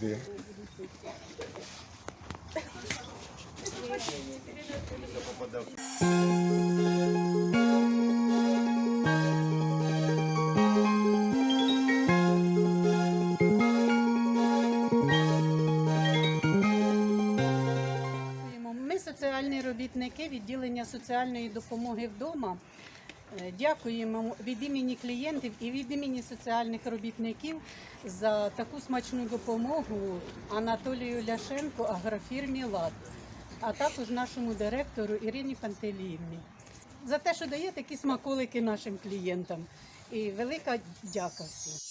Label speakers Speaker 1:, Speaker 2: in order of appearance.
Speaker 1: завжди.
Speaker 2: Ми соціальні робітники відділення соціальної допомоги вдома. Е, Дякуємо від імені клієнтів і від імені соціальних робітників за таку смачну допомогу Анатолію Ляшенко, агрофірмі ЛАД, а також нашому директору Ірині Пантеліївні. За те, що дає такі смаколики нашим клієнтам. І велика дяка всім.